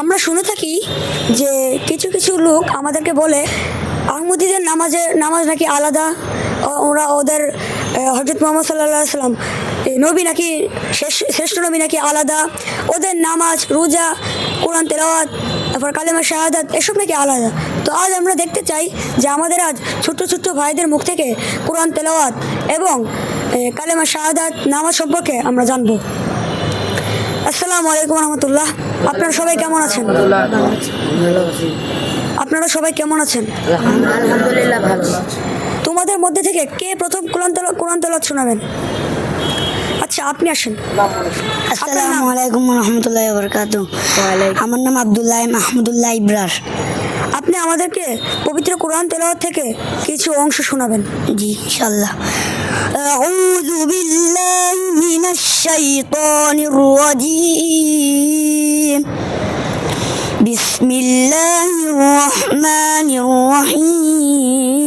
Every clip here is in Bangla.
আমরা শুনে থাকি যে কিছু কিছু লোক আমাদেরকে বলে, আহমদীদের নামাজের নামাজ নাকি আলাদা? ওরা ওদের হজরত মোহাম্মদ সাল্লাহ সাল্লাম নবী নাকি শ্রেষ্ঠ নবী নাকি আলাদা? ওদের নামাজ, রোজা, কোরআন তেলাওয়াত, তারপর কালেমা শাহাদাত, এসব নাকি আলাদা? তো আজ আমরা দেখতে চাই যে আমাদের আজ ছোট্ট ছোট্ট ভাইদের মুখ থেকে কোরআন তেলাওয়াত এবং কালেমা শাহাদাত নামাজ সম্পর্কে আমরা জানব। আসসালামু আলাইকুম রহমতুল্লাহ আপনারা সবাই কেমন আছেন? আপনারা সবাই কেমন আছেন? আলহামদুলিল্লাহ ভালো তোমাদের মধ্যে থেকে কে প্রথম কোরআন কোরআন তেলাওয়াত শোনাবেন? আচ্ছা আপনি আসেন। আসসালামু আলাইকুম রহমতুল্লাহ বরকাত আমার নাম আব্দুল্লাহ মাহমুদুল্লাহ ইব্রার। আপনি আমাদেরকে পবিত্র কোরআন তেলাওয়াত থেকে কিছু অংশ শোনাবেন জি ইনশাল্লাহ أعوذ بالله من الشيطان الرجيم بسم الله الرحمن الرحيم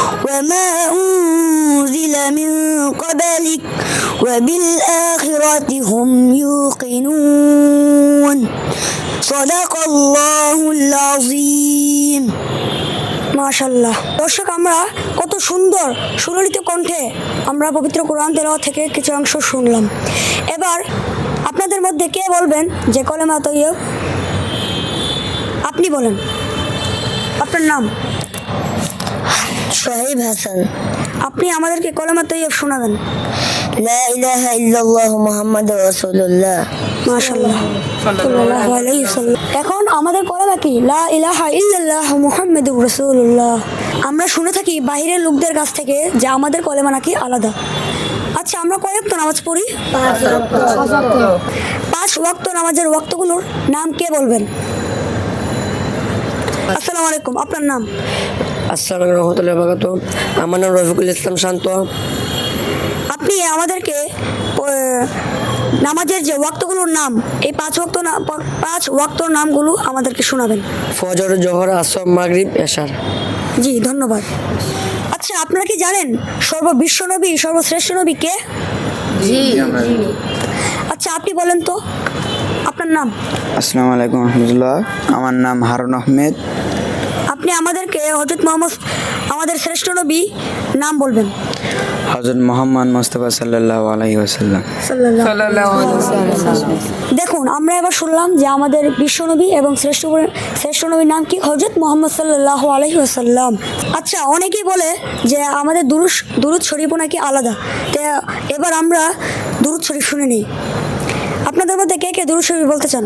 وما أنزل من قبلك وبالآخرة هم يوقنون صدق الله العظيم মাশাল্লাহ দর্শক আমরা কত সুন্দর সুললিত কণ্ঠে আমরা পবিত্র কোরআন তেলাওয়াত থেকে কিছু অংশ শুনলাম এবার আপনাদের মধ্যে কে বলবেন যে কলেমা তৈয়ব আপনি বলেন আপনার নাম সোহেব হাসান, আপনি আমাদেরকে কলমা তৈয়ব শোনাবেন। এখন আমাদের কলমা কি? আমরা শুনে থাকি বাহিরের লোকদের কাছ থেকে যে আমাদের কলেমা নাকি আলাদা। আচ্ছা আমরা কয়েক তো নামাজ পড়ি? পাঁচ ওয়াক্ত নামাজের ওয়াক্তগুলোর নাম কে বলবেন? আসসালামু আলাইকুম, আপনার নাম? আসসালামু রহমতুল্লাহ বাগাত আমার নাম রফিকুল ইসলাম শান্ত। আপনি আমাদেরকে নামাজের যে ওয়াক্তগুলোর নাম এই পাঁচ ওয়াক্ত না পাঁচ ওয়াক্তর নামগুলো আমাদেরকে শোনাবেন। ফজর জহর আসর মাগরিব এশার। জি ধন্যবাদ। আচ্ছা আপনারা কি জানেন সর্ববিশ্ব নবী সর্বশ্রেষ্ঠ নবী কে? জি আচ্ছা আপনি বলেন তো আপনার নাম? আসসালামু আলাইকুম রহমতুল্লাহ। আমার নাম হারুন আহমেদ। আপনি আমাদেরকে হজরত মোহাম্মদ আমাদের শ্রেষ্ঠ নবী নাম বলবেন। হজরত মোহাম্মদ মোস্তফা সাল্লাহ আলাইহি ওয়াসাল্লাম। দেখুন আমরা এবার শুনলাম যে আমাদের বিশ্বনবী এবং শ্রেষ্ঠ শ্রেষ্ঠ নবীর নাম কি? হজরত মোহাম্মদ সাল্লাহ আলাইহি আসাল্লাম আচ্ছা অনেকেই বলে যে আমাদের দুরুস দুরুদ শরীফও নাকি আলাদা। তো এবার আমরা দুরুদ শরীফ শুনে নিই। আপনাদের মধ্যে কে কে দুরুদ শরীফ বলতে চান?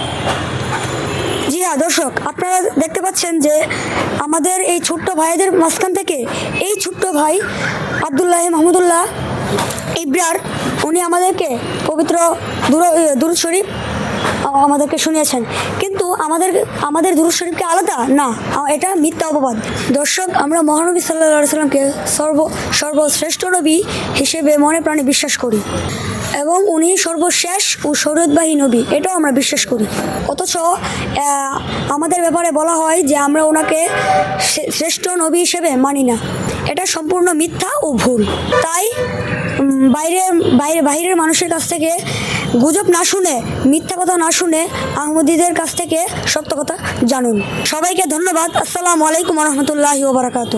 জি হ্যাঁ দর্শক, আপনারা দেখতে পাচ্ছেন যে আমাদের এই ছোট্ট ভাইদের মাঝখান থেকে এই ছোট্ট ভাই আবদুল্লাহ মাহমুদুল্লাহ ইব্রার, উনি আমাদেরকে পবিত্র দুর দুরুদ শরীফ আমাদেরকে শুনিয়েছেন। কিন্তু আমাদের আমাদের দুরুদ শরীফকে আলাদা? না, এটা মিথ্যা অপবাদ। দর্শক, আমরা মহানবী সাল্লাহ সাল্লামকে সর্ব, সর্বশ্রেষ্ঠ নবী হিসেবে মনে প্রাণে বিশ্বাস করি। এবং উনি সর্বশেষ ও শরীয়তবাহী নবী, এটাও আমরা বিশ্বাস করি। অথচ আমাদের ব্যাপারে বলা হয় যে আমরা ওনাকে শ্রেষ্ঠ নবী হিসেবে মানি না। এটা সম্পূর্ণ মিথ্যা ও ভুল। তাই বাইরে বাইরে বাইরের মানুষের কাছ থেকে গুজব না শুনে, মিথ্যা কথা না শুনে আহমদীদের কাছ থেকে সত্য কথা জানুন। সবাইকে ধন্যবাদ। আসসালামু আলাইকুম রহমতুল্লাহি ওবরাকাতু